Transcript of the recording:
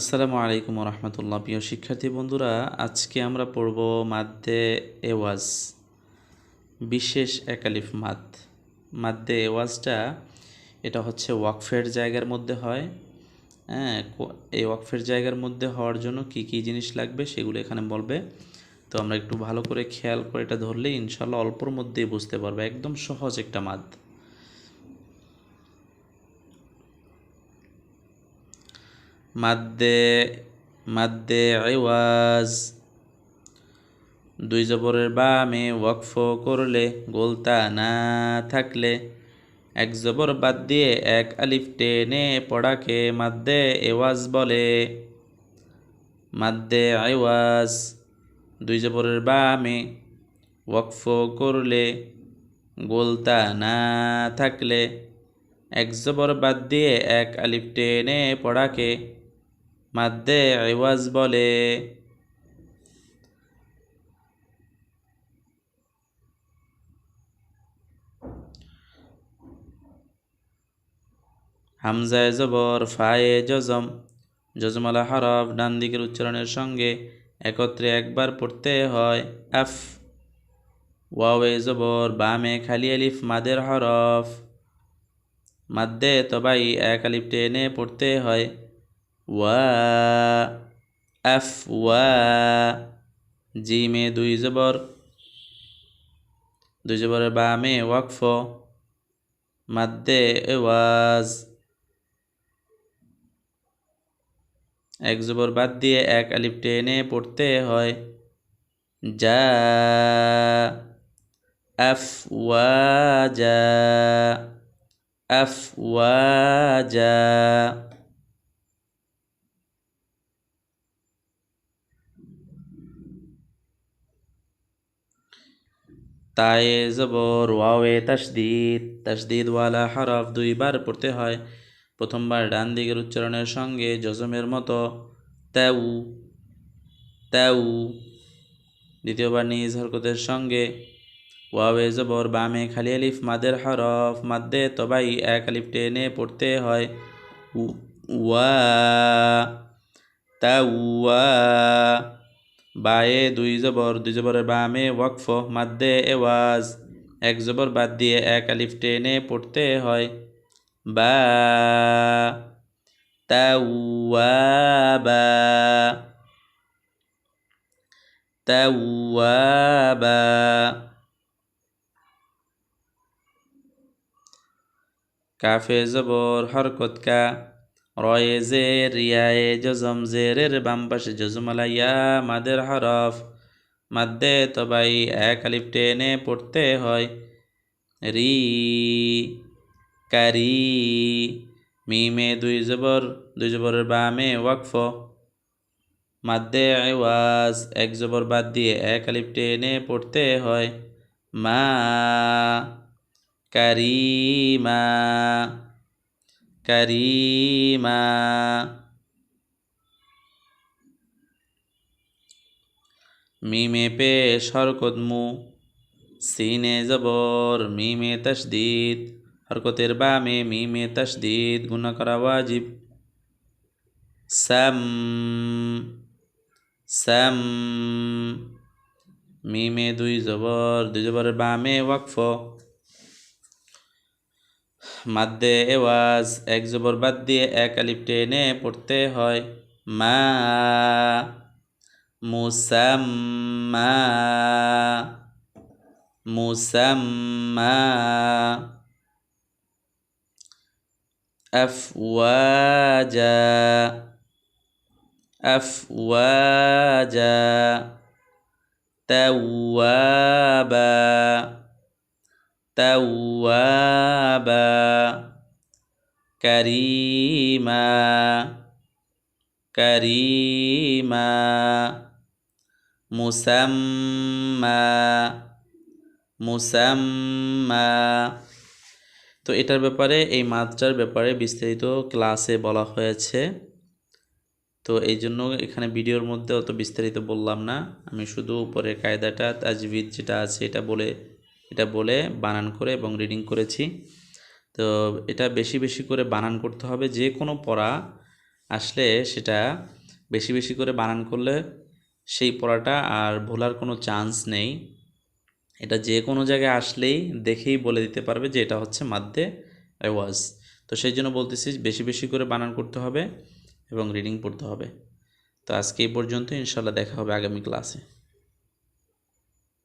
আসসালামু আলাইকুম রহমতুল্লাহ প্রিয় শিক্ষার্থী বন্ধুরা, আজকে আমরা পড়ব মাদ্দে এওয়াজ বিশেষ একালিফ মাদ। মাদ্দে এওয়াজটা এটা হচ্ছে ওয়াকফের জায়গার মধ্যে হয়। হ্যাঁ এই ওয়াকফের জায়গার মধ্যে হওয়ার জন্য কি কি জিনিস লাগবে সেগুলো এখানে বলবে। তো আমরা একটু ভালো করে খেয়াল করে এটা ধরলে ইনশাল্লাহ অল্পর মধ্যেই বুঝতে পারবে। একদম সহজ একটা মাদ। মাদ্দে মাদ্দে আইওয়াজ দুই জবরের বামে ওয়াকফ করলে, গোলতা না থাকলে, এক জবর বাদ দিয়ে এক আলিফ টেনে পড়াকে মাদ্দে এওয়াজ বলে। মাদ্দে আইওয়াজ দুই জবরের বামে ওয়াকফ করলে, গোলতা না থাকলে, এক জবর বাদ দিয়ে এক আলিফ টেনে পড়াকে মাদ্দে আইওয়াজ বলে। হামজায় জবর, ফায়ে জজম জজমালা হরফ ডান দিকের উচ্চারণের সঙ্গে একত্রে একবার পড়তে হয়। আফ, ওয়াওয়ে জবর, বামে খালি আলিফ, মাদের হরফ। মাদ্দে তবাই, এক আলিফ টেনে পড়তে হয়। ওয়া আফ ওয়া জিমে দুই জবর। দুই জবরের বামে ওয়াকফ। মাদ্দে ওয়াজ। এক জবর বাদ দিয়ে এক আলিফ টেনে পড়তে হয়। যা আফ ওয়াজা আফ ওয়াজা তায়ে জবর ওয়াওয়ে তাসদিদ তাসদিদওয়ালা হরফ দুইবার পড়তে হয়। প্রথমবার ডান দিকের উচ্চারণের সঙ্গে জজমের মতো ত্যাউ ত্যাউ। দ্বিতীয়বার নিজ হরকতের সঙ্গে ওয়াওয়ে জবর, বামে খালি আলিফ, মাদের হরফ, মাদ্দে তবাই, এক আলিফ টেনে পড়তে হয়। ওয়া তাওয়া বায়ে, দুই জবর, দুই জবরের বামে, ওয়াকফ, মাদ্দে, এওয়াজ। এক জবর বাদ দিয়ে এক আলিফ টেনে পড়তে হয়। বা কাফে জবর হরকত কা। রয়ে জের রিয়ায়ে জজম জেরের বাম পাশে জজমালা ইয়া মাদের হরফ। মাদ্দে তবাই এক আলিফ টেনে পড়তে হয়। রি, কারি, মিমে দুই জবর, দুই জবরের বামে ওয়াকফ। মাদ্দে আওয়াজ এক জবর বাদ দিয়ে এক আলিফ টেনে পড়তে হয়। মা কারিমা কারিমা। মিমে পেশ হরকত মু সিনে জবর, মিমে তসদিদ হরকতের বামে মিমে তসদিদ গুণা করা ওয়াজিব। সাম সাম, মিমে দুই জবর, দুই জবরের বামে ওয়াকফ। মাদ্দে এওয়াজ, এক জবর বাদ দিয়ে এক আলিফ টেনে পড়তে হয়। মা মুসাম্মা মুসাম্মা। আফওয়াজা আফওয়াজা। তাওয়াবা। তাওয়াবা কারিমা কারিমা মুসাম্মা মুসাম্মা তো এটার ব্যাপারে, এই মাত্রার ব্যাপারে বিস্তারিত ক্লাসে বলা হয়েছে। তো এই জন্য এখানে ভিডিওর মধ্যে অত বিস্তারিত বললাম না। আমি শুধু উপরে কায়দাটা, তাজবিদ যেটা আছে এটা বলে এটা বলে বানান করে এবং রিডিং করেছি। তো এটা বেশি বেশি করে বানান করতে হবে, যে কোনো পড়া আসলে সেটা বেশি বেশি করে বানান করলে সেই পড়াটা আর ভোলার কোনো চান্স নেই। এটা যে কোনো জায়গায় আসলেই দেখেই বলে দিতে পারবে যে এটা হচ্ছে মাদ্দে ওয়াজ তো সেই জন্য বলতেছি বেশি বেশি করে বানান করতে হবে এবং রিডিং পড়তে হবে। তো আজকে এই পর্যন্ত ইনশাল্লাহ দেখা হবে আগামী ক্লাসে